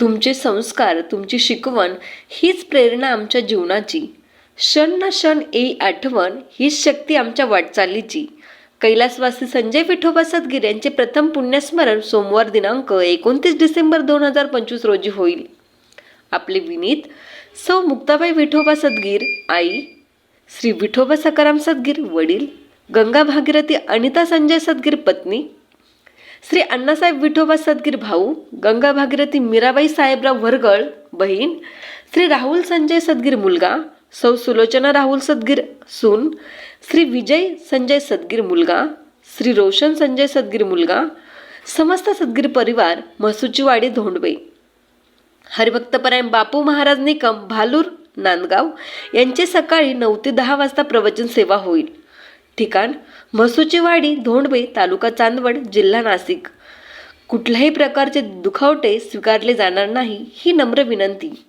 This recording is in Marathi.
तुमचे संस्कार तुमची शिकवण हीच प्रेरणा आमच्या जीवनाची. क्षण ना क्षण येई आठवण हीच शक्ती आमच्या वाटचालीची. कैलासवासी संजय विठोबा सदगीर यांचे प्रथम पुण्यस्मरण सोमवार दिनांक एकोणतीस डिसेंबर दोन हजार पंचवीस रोजी होईल. आपले विनीत सौ मुक्ताबाई विठोबा सदगीर आई श्री विठोबा सकाराम सदगीर वडील गंगा भागीरथी अनिता संजय सदगीर पत्नी श्री अण्णासाहेब विठोबा सदगीर भाऊ गंगा भागीरथी मीराबाई साहेबराव वरगळ बहीण श्री राहुल संजय सदगीर मुलगा सौ सुलोचना राहुल सदगीर सून श्री विजय संजय सदगीर मुलगा श्री रोशन संजय सदगीर मुलगा समस्त सदगीर परिवार मसुचीवाडी धोंडवे. हरिभक्तपरायण बापू महाराज निकम भालूर नांदगाव यांचे सकाळी नऊ ते दहा वाजता प्रवचन सेवा होईल. ठिकाण म्हसूचीवाडी धोंडवे तालुका चांदवड जिल्हा नाशिक. कुठल्याही प्रकारचे दुखावटे स्वीकारले जाणार नाही ही नम्र विनंती.